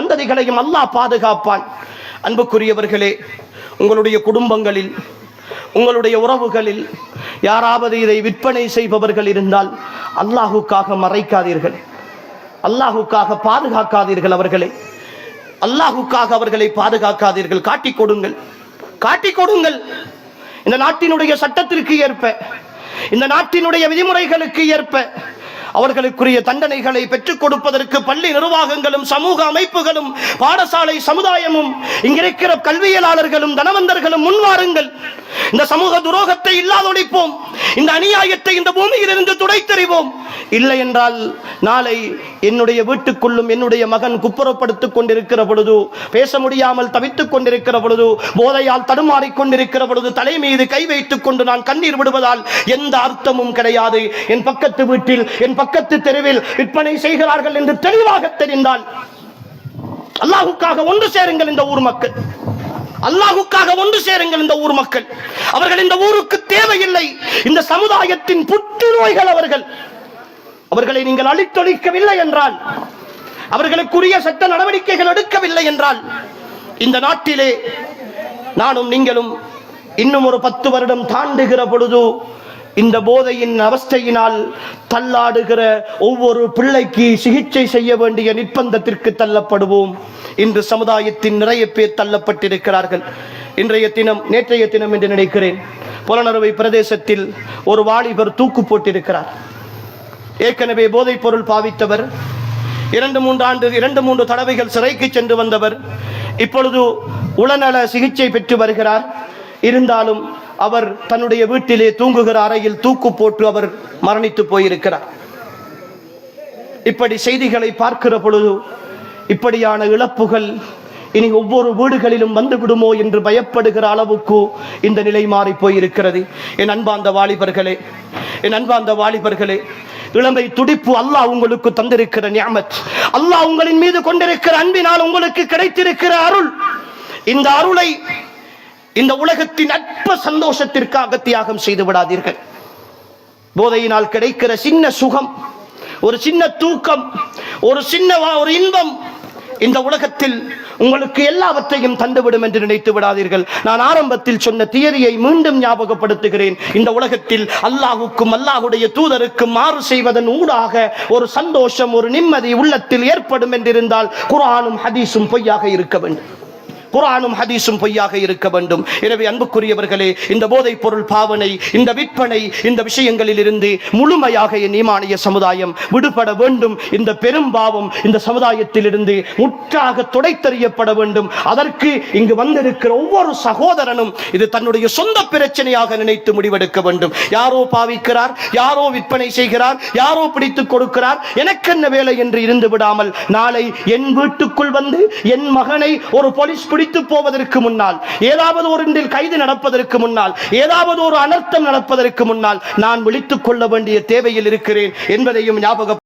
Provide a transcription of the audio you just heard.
சந்ததிகளையும் அல்லாஹ் பாதுகாப்பான். அன்புக்குரியவர்களே உங்களுடைய குடும்பங்களில் உங்களுடைய உறவுகளில் யாராவது இதை விற்பனை செய்பவர்கள் இருந்தால் அல்லாஹுக்காக மறைக்காதீர்கள். அல்லாஹுக்காக பாதுகாக்காதீர்கள் அவர்களை. அல்லாஹுக்காக அவர்களை பாதுகாக்காதீர்கள். காட்டிக் கொடுங்கள். காட்டிக் கொடுங்கள். இந்த நாட்டினுடைய சட்டத்திற்கு ஏற்ப இந்த நாட்டினுடைய விதிமுறைகளுக்கு ஏற்ப அவர்களுக்குரிய தண்டனைகளை பெற்றுக் கொடுப்பதற்கு பள்ளி நிர்வாகங்களும் சமூக அமைப்புகளும் பாடசாலை சமுதாயமும் இங்கிருக்கிற கல்வியலாளர்களும் தனவந்தர்களும் முன்வாருங்கள். இந்த சமூக துரோகத்தை இல்லாதொழிப்போம். இந்த அநியாயத்தை இந்த பூமியிலிருந்து துடைத்தெறிவோம். இல்லை என்றால் நாளை என்னுடைய வீட்டுக்குள்ளும் என்னுடைய மகன் குப்புறப்படுத்திக் கொண்டிருக்கிற பொழுது பேச முடியாமல் தவித்துக் கொண்டிருக்கிற பொழுது போதையால் தடுமாறிக் கொண்டிருக்கிற பொழுது தலை மீது கை வைத்துக் கொண்டு நான் கண்ணீர் விடுவதால் எந்த அர்த்தமும் கிடையாது. என் பக்கத்து வீட்டில் என் பக்கத்து தெருவில் விற்பனை செய்கிறார்கள் என்று தெளிவாக தெரிந்தால் அல்லாஹுக்காக ஒன்று சேருங்கள் இந்த ஊர் மக்கள். அல்லாஹுக்காக ஒன்று சேருங்கள் இந்த ஊர் மக்கள். அவர்கள் இந்த ஊருக்கு தேவையில்லை. இந்த சமுதாயத்தின் புற்றுநோய்கள் அவர்கள். அவர்களை நீங்கள் அழித்தொழிக்கவில்லை என்றால் அவர்களுக்குரிய சட்ட நடவடிக்கைகள் எடுக்கவில்லை என்றால் இந்த நாட்டிலே நானும் நீங்களும் இன்னும் ஒரு பத்து வருடம் தாண்டுகிற பொழுது இந்த போதையின் அவஸ்தையினால் தள்ளாடுகிற ஒவ்வொரு பிள்ளைக்கு சிகிச்சை செய்ய வேண்டிய நிர்பந்தத்திற்கு தள்ளப்படுவோம். இன்று சமுதாயத்தின் நிறைய பேர் தள்ளப்பட்டிருக்கிறார்கள். இன்றைய தினம் நேற்றைய தினம் என்று நினைக்கிறேன் புலனறுவை பிரதேசத்தில் ஒரு வாலிபர் தூக்கு போட்டிருக்கிறார். ஏற்கனவே போதைப் பொருள் பாவித்தவர் இரண்டு மூன்று ஆண்டு இரண்டு மூன்று தடவைகள் சிறைக்கு சென்று வந்தவர் இப்பொழுது உளநல சிகிச்சை பெற்று வருகிறார். இருந்தாலும் அவர் தன்னுடைய வீட்டிலே தூங்குகிற அறையில் தூக்கு போட்டு அவர் மரணித்து போயிருக்கிறார். இப்படி செய்திகளை பார்க்கிற பொழுது இப்படியான இழப்புகள் இனி ஒவ்வொரு வீடுகளிலும் வந்து விடுமோ என்று பயப்படுகிற அளவுக்கு இந்த நிலை மாறி போயிருக்கிறது. என் அன்பார்ந்த வாலிபர்களே என் அன்பாந்த வாலிபர்களே இளமை துடிப்பு அல்லாஹ் உங்களுக்கு தந்திருக்கிற நியாமத். அல்லாஹ் உங்களின் மீது கொண்டிருக்கிற அன்பினால் உங்களுக்கு கிடைத்திருக்கிற அருள். இந்த அருளை இந்த உலகத்தின் அற்ப சந்தோஷத்திற்காக தியாகம் செய்து விடாதீர்கள். போதையினால் கிடைக்கிற சின்ன சுகம் ஒரு சின்ன தூக்கம் ஒரு சின்ன ஒரு இன்பம் இந்த உலகத்தில் உங்களுக்கு எல்லாவற்றையும் தந்துவிடும் என்று நினைத்து விடாதீர்கள். நான் ஆரம்பத்தில் சொன்ன தியரியை மீண்டும் ஞாபகப்படுத்துகிறேன். இந்த உலகத்தில் அல்லாஹுக்கும் அல்லாஹுடைய தூதருக்கும் மாறு செய்வதன் ஊடாக ஒரு சந்தோஷம் ஒரு நிம்மதி உள்ளத்தில் ஏற்படும் என்றிருந்தால் குரானும் ஹதீஸும் பொய்யாக இருக்க வேண்டும். குரானும் ஹதீஸும் பொய்யாக இருக்க வேண்டும். எனவே அன்புக்குரியவர்களே இந்த போதைப் பொருள் பாவனை இந்த விற்பனை இந்த விஷயங்களில் இருந்து முழுமையாக என் ஈமானிய சமுதாயம் விடுபட வேண்டும். இந்த பெரும்பாவம் இந்த சமுதாயத்திலிருந்து முற்றாக துடைத்தறியப்பட வேண்டும். அதற்கு இங்கு வந்திருக்கிற ஒவ்வொரு சகோதரனும் இது தன்னுடைய சொந்த பிரச்சனையாக நினைத்து முடிவெடுக்க வேண்டும். யாரோ பாவிக்கிறார் யாரோ விற்பனை செய்கிறார் யாரோ பிடித்துக் கொடுக்கிறார். எனக்கு என்ன வேலை என்று இருந்து விடாமல் நாளை என் வீட்டுக்குள் வந்து என் மகனை ஒரு போலீஸ் பிடித்து போவதற்கு முன்னால் ஏதாவது ஒரு ஒன்றில் கைது நடப்பதற்கு முன்னால் ஏதாவது ஒரு அனர்த்தம் நடப்பதற்கு முன்னால் நான் விழித்துக் கொள்ள வேண்டிய தேவையில் இருக்கிறேன் என்பதையும் ஞாபகம்